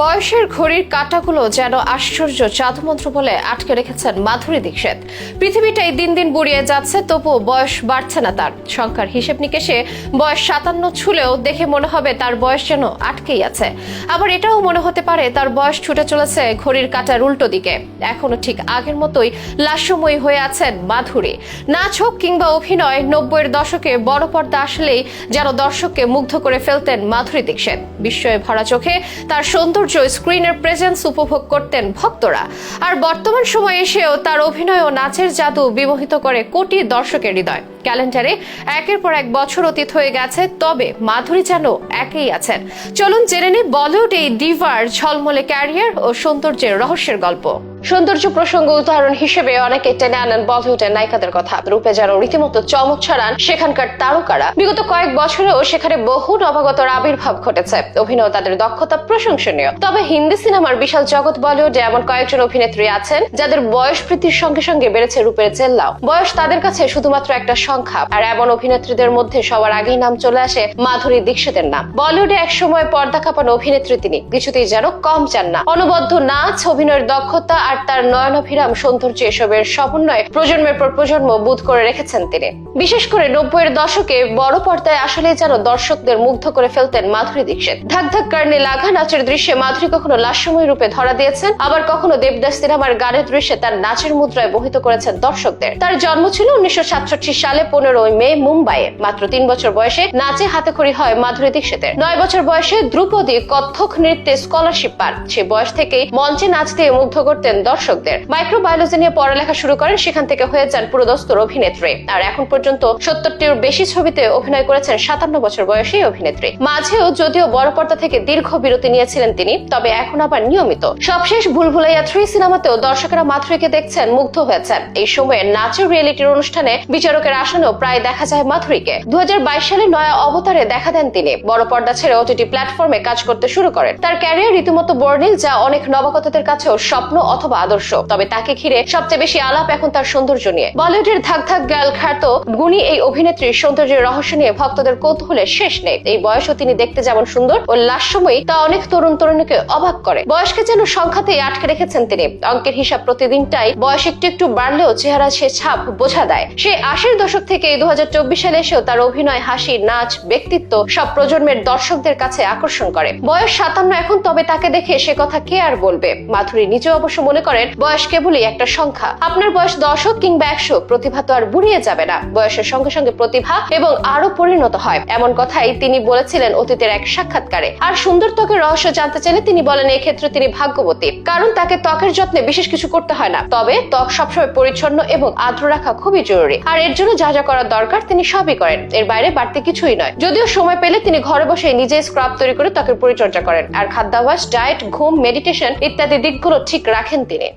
বয়সের ঘড়ির কাঁটাগুলো যেন আশ্চর্য জাদুমন্ত্র বলে আটকে রেখেছেন মাধুরী দীক্ষিত। পৃথিবীটাই দিন দিন বুড়িয়ে যাচ্ছে, তবুও বয়স বাড়ছে না তার। সংখ্যার হিসেব নিকেশে বয়স সাতান্ন ছুলেও দেখে মনে হবে তার বয়স যেন আটকেই আছে। আবার এটাও মনে হতে পারে তার বয়স ছুটে চলেছে ঘড়ির কাঁটার উল্টো দিকে। এখনও ঠিক আগের মতোই লাস্যময়ী হয়ে আছেন মাধুরী। নাচ হোক কিংবা অভিনয়, নব্বইয়ের দশকে বড় পর্দা আসলেই যেন দর্শককে মুগ্ধ করে ফেলতেন মাধুরী দীক্ষিত। বিস্ময়ে ভরা চোখে তার সৌন্দর্য স্ক্রিনের প্রেজেন্স উপভোগ করতেন ভক্তরা। আর বর্তমান সময়ে এসেও তার অভিনয় ও নাচের জাদু বিমোহিত করে কোটি দর্শকের হৃদয়। ক্যালেন্ডারে একের পর এক বছর অতীত হয়ে গেছে, তবে মাধুরী যেন একই আছেন। চলুন জেনে নিই বলিউড এই ডিভার ঝলমলে ক্যারিয়ার ও সৌন্দর্যের রহস্যের গল্প। সৌন্দর্য প্রসঙ্গ উদাহরণ হিসেবে অনেকে টেনে আনেন বলিউডের নায়িকাদের কথা। রূপে যেন রীতিমতো চমক ছড়ান সেখানকার তারকারা। বিগত কয়েক বছরেও সেখানে বহু নবাগতর আবির্ভাব ঘটেছে। অভিনয় তাদের দক্ষতা প্রশংসনীয়। তবে হিন্দি সিনেমার বিশাল জগৎ বলিউডে এমন কয়েকজন অভিনেত্রী আছেন, যাদের বয়স বৃদ্ধির সঙ্গে সঙ্গে বেড়েছে রূপের চেল্লাও। বয়স তাদের কাছে শুধুমাত্র একটা সংখ্যা। আর এমন অভিনেত্রীদের মধ্যে সবার আগেই নাম চলে আসে মাধুরী দীক্ষিতের নাম। বলিউডে একসময় পর্দা কাঁপানো অভিনেত্রী তিনি। কিছুতেই যেন কম চান না। অনবদ্য নাচ, অভিনয়ের দক্ষতা আর তার নয়নাভিরাম সৌন্দর্য এসবের সমন্বয়ে প্রজন্মের পর প্রজন্ম বোধ করে রেখেছেন তিনি। বিশেষ করে নব্বইয়ের দশকে বড় পর্দায় আসলে যেন দর্শকদের মুগ্ধ করে ফেলতেন মাধুরী দীক্ষিত। ধাক ধাক কারণে লাগা নাচের দৃশ্যে মাধুরী কখনো লাস্যময় রূপে ধরা দিয়েছেন, আবার কখনো দেবদাস সিনেমার গানের দৃশ্যে তার নাচের মুদ্রায় মোহিত করেছেন দর্শকদের। তার জন্ম ছিল উনিশশো সালে পনেরোই মে মুম্বাইয়ে। মাত্র তিন বছর বয়সে নাচে হাতেখড়ি হয় মাধুরী দীক্ষিতের। নয় বছর বয়সে ধ্রুপদী কত্থক নৃত্যে স্কলারশিপ পান। সে বয়স থেকেই মঞ্চে নাচ দিয়ে মুগ্ধ করতেন দর্শকদের। মাইক্রোবায়োলজি নিয়ে পড়ালেখা শুরু করেন, সেখান থেকে হয়ে যান পুরোদস্তর অভিনেত্রী। আর এখন পর্যন্ত সত্তরটির বেশি ছবিতে অভিনয় করেছেন সাতান্ন বছর বয়সী অভিনেত্রী। মাঝেও যদিও বড় পর্দা থেকে দীর্ঘ বিরতি নিয়েছিলেন তিনি, তবে এখন আবার নিয়মিত। সবশেষ ভুলভুলাইয়া থ্রি সিনেমাতেও দর্শকেরা মাধুরীকে দেখছেন, মুগ্ধ হয়েছেন। এই সময়ে নাচের রিয়েলিটির অনুষ্ঠানে বিচারকের আসনেও প্রায় দেখা যায় মাধুরীকে। দু সালে নয়া অবতারে দেখা দেন তিনি। বড় পর্দা ছেড়ে ওটিটি প্ল্যাটফর্মে কাজ করতে শুরু করেন। তার ক্যারিয়ার রীতিমতো বর্ণিল, যা অনেক নবাগতদের কাছেও স্বপ্ন অথবা আদর্শ। তবে তাকে ঘিরে সবচেয়ে বেশি আলাপ এখন তার সৌন্দর্য নিয়ে। বলিউডের ধাক ধাক গার্ল খ্যাত গুণী এই অভিনেত্রীর সৌন্দর্যের রহস্য নিয়ে ভক্তদের কৌতূহলের শেষ নেই। এই বয়সও তিনি দেখতে যেমন সুন্দর ও লাস্যময়ী, তা অনেক তরুণ তরুণীকে অবাক করে। বয়সকে যেন সংখ্যাতেই আটকে রেখেছেন তিনি। অঙ্কের হিসাব প্রতিদিনটাই বয়স একটু একটু বাড়লেও চেহারা সে ছাপ বোঝা দেয়। সে আশির দশক থেকে দু সালে এসেও তার অভিনয়, হাসি, নাচ, ব্যক্তিত্ব সব প্রজন্মের দর্শকদের কাছে আকর্ষণ করে। বয়স সাতান্ন এখন, তবে তাকে দেখে সে কথা কে আর বলবে? মাধুরী নিজেও অবশ্য মনে করেন, বয়স কেবলই একটা সংখ্যা। আপনার বয়স দশক কিংবা একশো, প্রতিভা তো আর বুড়িয়ে যাবে না। বয়সের সঙ্গে সঙ্গে প্রতিভা এবং আরও পরিণত হয়। এমন কথাই তিনি বলেছিলেন অতীতের এক সাক্ষাৎকারে। আর সুন্দর ত্বকের রহস্য জানতে চাইলে তিনি বলেন ক্ষেত্রে তিনি ভাগ্যবতী। কারণ তাকে ত্বকের যত্নে বিশেষ কিছু করতে হয় না। তবে ত্বক সবসময় পরিচ্ছন্ন এবং আর্দ্র রাখা খুবই জরুরি। আর এর জন্য যা যা করার দরকার তিনি সবই করেন। এর বাইরে বাড়তি কিছুই নয়। যদিও সময় পেলে তিনি ঘরে বসে নিজে স্ক্রাব তৈরি করে ত্বকের পরিচর্যা করেন। আর খাদ্যাভ্যাস, ডায়েট, ঘুম, মেডিটেশন ইত্যাদি দিকগুলো ঠিক রাখেন তিনি।